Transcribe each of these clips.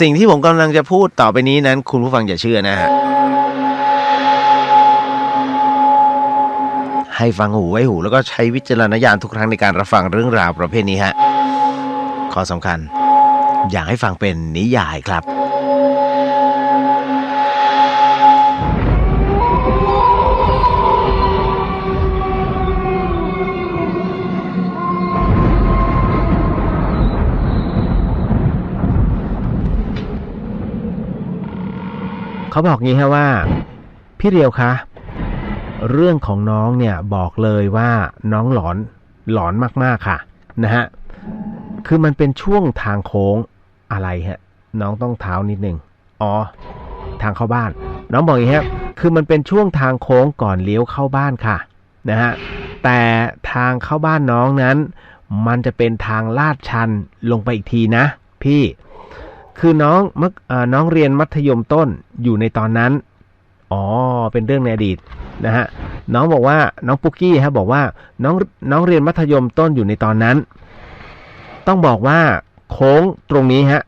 สิ่งที่ผมกำลังจะพูดต่อไปนี้นั้น คุณผู้ฟังอย่าเชื่อนะฮะ ให้ฟังหูไว้หูแล้วก็ใช้วิจารณญาณทุกครั้งในการรับฟังเรื่องราวประเภทนี้ฮะ ข้อสำคัญ อยากให้ฟังเป็นนิยายครับ เขาบอกงี้ฮะว่า พี่เรียวคะ เรื่องของน้องเนี่ยบอกเลยว่าน้องหลอนหลอนมากๆค่ะนะฮะคือมันเป็นช่วงทางโค้งอะไรฮะ น้องต้องเท้านิดนึงอ๋อ ทางเข้าบ้าน น้องบอกอย่างนี้ครับคือมันเป็นช่วงทางโค้งก่อนเลี้ยวเข้าบ้านค่ะนะฮะแต่ทางเข้าบ้านน้องนั้น มันจะเป็นทางลาดชันลงไปอีกทีนะ พี่ คือน้องมื่อเอ่อน้องเรียนมัธยมต้นอยู่ในตอนนั้น อ๋อ เป็นเรื่องในอดีตนะฮะ น้องบอกว่าน้องปุ๊กกี้ฮะบอกว่าน้องน้องเรียนมัธยมต้นอยู่ในตอนนั้น ต้องบอกว่าโค้งตรงนี้ฮะ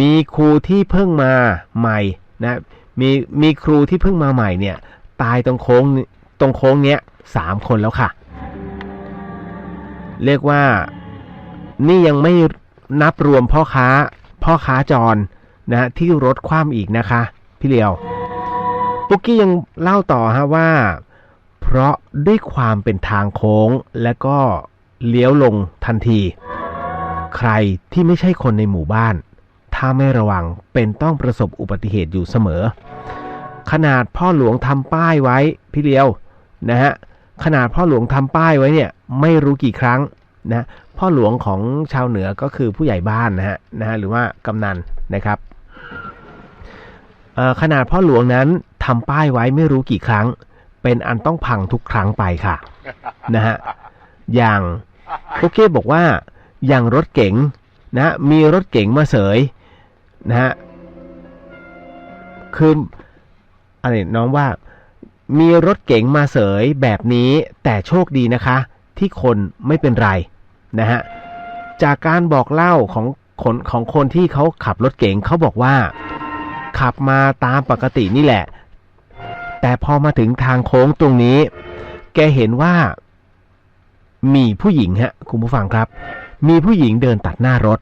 มีครูที่เพิ่งมาใหม่นะ มีมีครูที่เพิ่งมาใหม่เนี่ย ตายตรงโค้งตรงโค้งเนี้ยสามคนแล้วค่ะ เรียกว่านี่ยังไม่นับรวมพ่อค้า พ่อค้าจรนะฮะที่รถคว่ำอีกนะคะ พี่เลียวปุ๊กกี้ยังเล่าต่อฮะว่า เพราะด้วยความเป็นทางโค้งและก็เลี้ยวลงทันที ใครที่ไม่ใช่คนในหมู่บ้าน ถ้าไม่ระวังเป็นต้องประสบอุบัติเหตุอยู่เสมอ ขนาดพ่อหลวงทำป้ายไว้ พี่เลียวนะฮะขนาดพ่อหลวงทำป้ายไว้เนี่ยไม่รู้กี่ครั้งนะ พ่อหลวงของชาวเหนือก็คือผู้ใหญ่บ้านนะฮะนะฮะหรือว่ากำนันนะครับขนาดพ่อหลวงนั้นทำป้ายไว้ไม่รู้กี่ครั้ง เป็นอันต้องพังทุกครั้งไปค่ะนะฮะอย่างโอเคบอกว่าอย่างรถเก๋งนะมีรถเก๋งมาเสยนะฮะคืออะไรน้องว่ามีรถเก๋งมาเสยแบบนี้แต่โชคดีนะคะ ที่คนไม่เป็นไร นะฮะจากการบอกเล่าของคนของคนที่เขาขับรถเก๋งเขาบอกว่า ขับมาตามปกตินี่แหละ แต่พอมาถึงทางโค้งตรงนี้ แกเห็นว่า มีผู้หญิงฮะคุณผู้ฟังครับ มีผู้หญิงเดินตัดหน้ารถ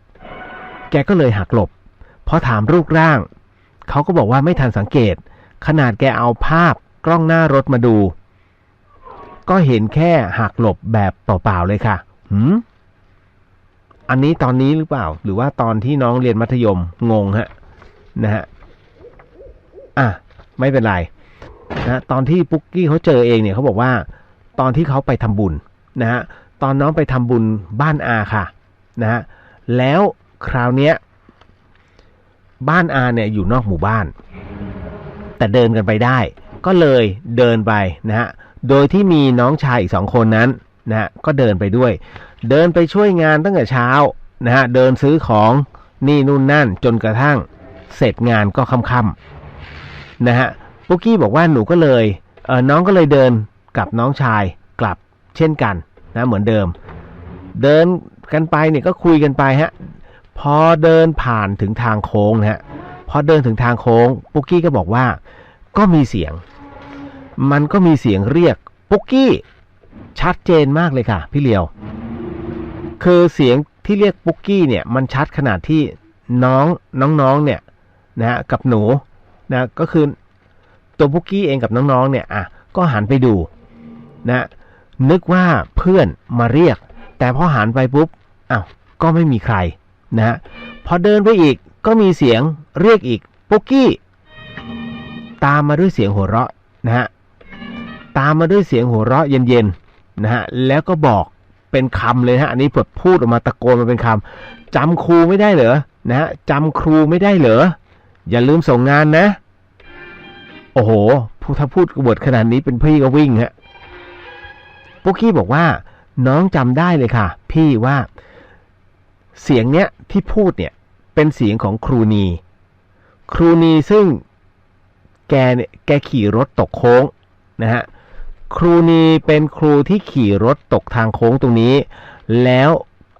แกก็เลยหักหลบพอถามรูปร่าง เขาก็บอกว่าไม่ทันสังเกต ขนาดแกเอาภาพกล้องหน้ารถมาดู ก็เห็นแค่หักหลบแบบเปล่าๆเลยค่ะหืม อันนี้ตอนนี้หรือเปล่า หรือว่าตอนที่น้องเรียนมัธยมงงฮะนะฮะอะไม่เป็นไรนะตอนที่ปุ๊กกี้เขาเจอเองเนี่ยเขาบอกว่า ตอนที่เขาไปทำบุญนะฮะตอนน้องไปทำบุญบ้านอาค่ะนะฮะแล้วคราวเนี้ยบ้านอาเนี่ยอยู่นอกหมู่บ้าน แต่เดินกันไปได้ ก็เลยเดินไปนะฮะโดยที่มีน้องชายอีกสองคนนั้นนะฮะก็เดินไปด้วย เดินไปช่วยงานตั้งแต่เช้านะฮะเดินซื้อของนี่นู่นนั่นจนกระทั่งเสร็จงานก็ค่ำๆนะฮะปุ๊กกี้บอกว่าหนูก็เลยเออน้องก็เลยเดินกับน้องชายกลับเช่นกันนะเหมือนเดิม เดินกันไปเนี่ยก็คุยกันไปฮะพอเดินผ่านถึงทางโค้งนะฮะพอเดินถึงทางโค้งปุ๊กกี้ก็บอกว่าก็มีเสียง มันก็มีเสียงเรียกปุ๊กกี้ชัดเจนมากเลยค่ะ พี่เลียว คือเสียงที่เรียกปุ๊กกี้เนี่ยมันชัดขนาดที่น้องน้องๆเนี่ยนะฮะกับหนูนะก็คือตัวพุกกี้เองกับน้องๆเนี่ยอะก็หันไปดูนะนึกว่าเพื่อนมาเรียก แต่พอหันไปปุ๊บอ้าวก็ไม่มีใครนะพอเดินไปอีกก็มีเสียงเรียกอีกปุ๊กกี้ ตามมาด้วยเสียงหัวเราะนะฮะตามมาด้วยเสียงหัวเราะเย็นๆนะฮะแล้วก็บอก เป็นคำเลยฮะอันนี้เปิดพูดออกมาตะโกนมาเป็นคำจำครูไม่ได้เหรอนะฮะจำครูไม่ได้เหรออย่าลืมส่งงานนะ โอ้โหผู้ถ้าพูดกบฏขนาดนี้เป็นพี่ก็วิ่งฮะปุ๊กกี้บอกว่าน้องจำได้เลยค่ะ พี่ว่า เสียงเนี้ยที่พูดเนี่ยเป็นเสียงของครูนี ครูนีซึ่งแกเนี่ยแกขี่รถตกโค้งนะฮะ ครูนีเป็นครูที่ขี่รถตกทางโค้งตรงนี้ แล้ว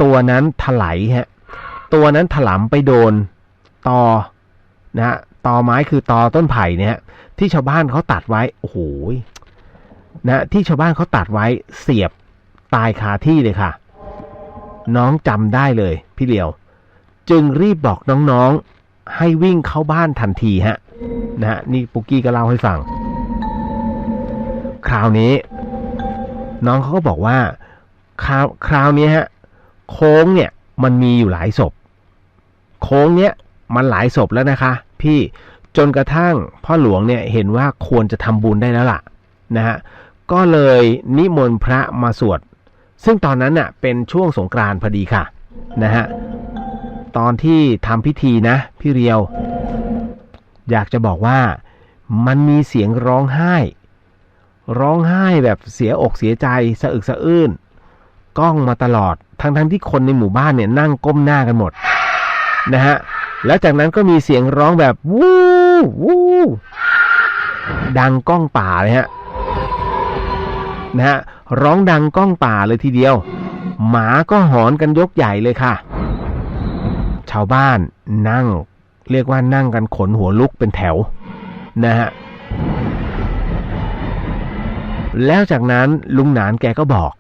ตัวนั้นถลายฮะตัวนั้นถลำไปโดนตอนะฮะตอไม้คือตอต้นไผ่เนี่ยที่ชาวบ้านเขาตัดไว้โอ้โหนะที่ชาวบ้านเขาตัดไว้เสียบตายคาที่เลยค่ะ น้องจำได้เลย พี่เลียว จึงรีบบอกน้องๆให้วิ่งเข้าบ้านทันทีฮะนะฮะนี่ปุกกี้ก็เล่าให้ฟัง คราวนี้ น้องเขาก็บอกว่า คราวคราวนี้ฮะโค้งเนี่ยมันมีอยู่หลายศพ โค้งเนี้ยมันหลายศพแล้วนะคะ พี่จนกระทั่งพ่อหลวงเนี่ยเห็นว่าควรจะทำบุญได้แล้วล่ะนะฮะก็เลยนิมนต์พระมาสวด ซึ่งตอนนั้นน่ะเป็นช่วงสงกรานต์พอดีค่ะนะฮะตอนที่ทำพิธีนะ พี่เรียว อยากจะบอกว่ามันมีเสียงร้องไห้ ร้องไห้แบบเสียอกเสียใจสะอึกสะอื้นกล้องมาตลอด ทั้งๆทที่คนในหมู่บ้านเนี่ยนั่งก้มหน้ากันหมดนะฮะแล้วจากนั้นก็มีเสียงร้องแบบวู้วู้ดังก้องป่าเลยฮะนะฮะร้องดังก้องป่าเลยทีเดียว หมาก็หอนกันยกใหญ่เลยค่ะ ชาวบ้านนั่ง เรียกว่านั่งกันขนหัวลุกเป็นแถวนะฮะ แล้วจากนั้นลุงหนานแกก็บอก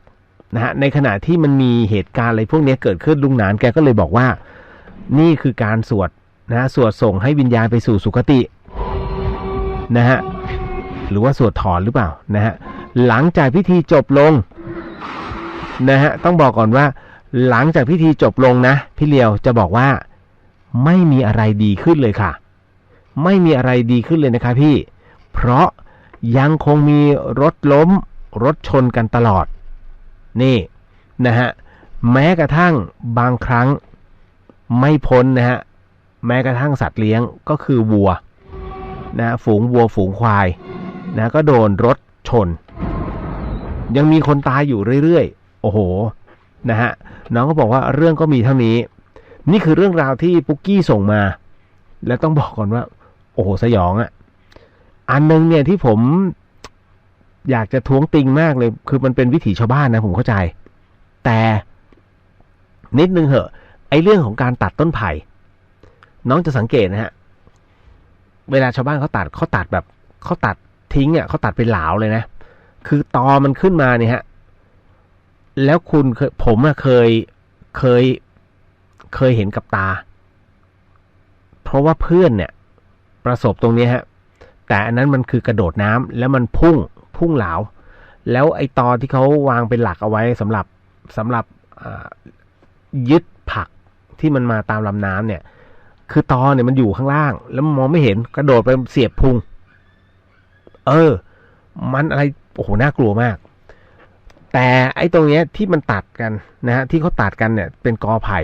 นะฮะในขณะที่มันมีเหตุการณ์อะไรพวกนี้เกิดขึ้นลุงหนานแกก็เลยบอกว่า นี่คือการสวดนะฮะสวดส่งให้วิญญาณไปสู่สุคตินะฮะหรือว่าสวดถอนหรือเปล่านะฮะหลังจากพิธีจบลงนะฮะต้องบอกก่อนว่า หลังจากพิธีจบลงนะ พี่เลียวจะบอกว่าไม่มีอะไรดีขึ้นเลยค่ะ ไม่มีอะไรดีขึ้นเลยนะคะพี่ เพราะ ยังคงมีรถล้ม รถชนกันตลอด นี่นะฮะแม้กระทั่งบางครั้งไม่พ้นนะฮะแม้กระทั่งสัตว์เลี้ยงก็คือวัวนะฝูงวัวฝูงควายนะก็โดนรถชน ยังมีคนตายอยู่เรื่อยๆ โอ้โหนะฮะน้องก็บอกว่าเรื่องก็มีเท่านี้ นี่คือเรื่องราวที่ปุ๊กกี้ส่งมา และต้องบอกก่อนว่า โอ้โหสยองอะ่ะ อันนึงเนี่ยที่ผมอยากจะท้วงติงมากเลย คือมันเป็นวิถีชาวบ้านนะผมเข้าใจ แต่นิดนึงเหอะ ไอเรื่องของการตัดต้นไผ่น้องจะสังเกตนะฮะ เวลาชาวบ้านเขาตัดเขาตัดแบบเขาตัดทิ้งอะเขาตัดเป็นเหลาเลยนะ คือตอมันขึ้นมาเนี่ยฮะ แล้วคุณเคยผมอะเคยเคยเคยเห็นกับตา เพราะว่าเพื่อนเนี่ย ประสบตรงนี้ฮะ แต่อันนั้นมันคือกระโดดน้ำแล้วมันพุ่งพุ่งเหลาแล้วไอตอที่เขาวางเป็นหลักเอาไว้สำหรับสำหรับยึดผักที่มันมาตามลำน้ำเนี่ย คือตอเนี่ยมันอยู่ข้างล่าง แล้วมองไม่เห็นกระโดดไปเสียบพุง เออ มันอะไรโอ้โหน่ากลัวมาก แต่ไอ้ตรงเนี้ยที่มันตัดกันนะฮะที่เขาตัดกันเนี่ย เป็นกอไผ่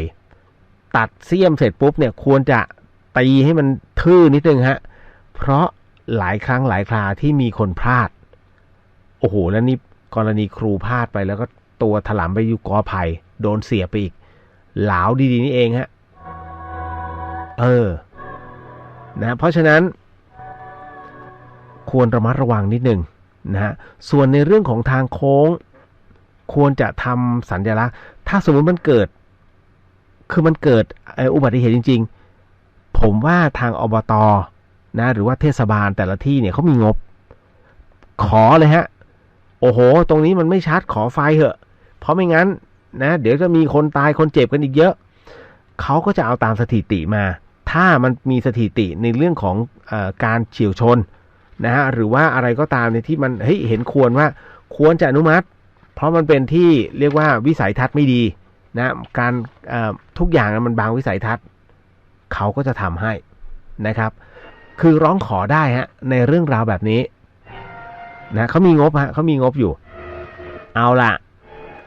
ตัดเสี้ยมเสร็จปุ๊บเนี่ย ควรจะตีให้มันทื่อนิดนึงฮะ เพราะ หลายครั้งหลายคราที่มีคนพลาด โอ้โห แล้วนี่กรณีครูพลาดไปแล้วก็ตัวถลำไปอยู่กอไผ่โดนเสียไปอีก หลาวดีๆนี่เองฮะ เออ นะ เพราะฉะนั้น ควรระมัดระวังนิดหนึ่งนะฮะ ส่วนในเรื่องของทางโค้ง ควรจะทำสัญลักษณ์ ถ้าสมมติมันเกิด คือมันเกิดอุบัติเหตุจริง ๆ ผมว่าทางอบต นะหรือว่าเทศบาลแต่ละที่เนี่ยเขามีงบ ขอเลยฮะ โอ้โห ตรงนี้มันไม่ชัดขอไฟเหอะ เพราะไม่งั้นนะ เดี๋ยวจะมีคนตายคนเจ็บกันอีกเยอะ เขาก็จะเอาตามสถิติมา ถ้ามันมีสถิติในเรื่องของอการเฉียวชนนะฮะหรือว่าอะไรก็ตามในที่มันเฮ้ยเห็นควรว่าควรจะอนุมัติ เพราะมันเป็นที่เรียกว่าวิสัยทัศน์ไม่ดีนะการทุกอย่างมันบางวิสัยทัศน์ เขาก็จะทำให้นะครับ คือร้องขอได้ฮะในเรื่องราวแบบนี้นะเขามีงบฮะเขามีงบอยู่ เอาล่ะ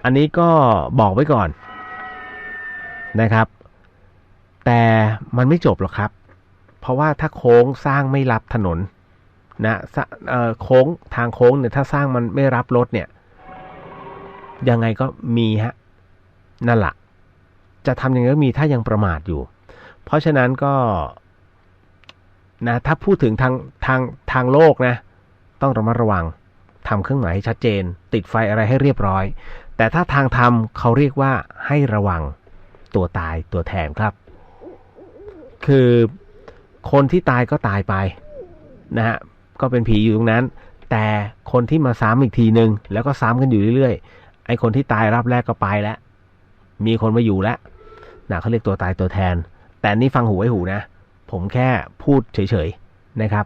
อันนี้ก็บอกไว้ก่อนนะครับ แต่มันไม่จบหรอกครับ เพราะว่าถ้าโค้งสร้างไม่รับถนนนะโค้งทางโค้งเนี่ยถ้าสร้างมันไม่รับรถเนี่ย ยังไงก็มีฮะนั่นแหละจะทำยังไงก็มีถ้ายังประมาทอยู่ เพราะฉะนั้นก็ นะถ้าพูดถึงทางทางทางโลกนะ ต้องระมัดระวังทำเครื่องหมายให้ชัดเจน ติดไฟอะไรให้เรียบร้อย แต่ถ้าทางธรรมเขาเรียกว่าให้ระวังตัวตายตัวแทนครับ คือคนที่ตายก็ตายไปนะฮะก็เป็นผีอยู่ตรงนั้น แต่คนที่มาซ้ำอีกทีหนึ่งแล้วก็ซ้ำกันอยู่เรื่อยๆไอ้คนที่ตายรับแรกก็ไปแล้ว มีคนมาอยู่แล้วนะเขาเรียกตัวตายตัวแทน แต่นี่ฟังหูไว้หูนะ ผมแค่พูดเฉยๆนะครับ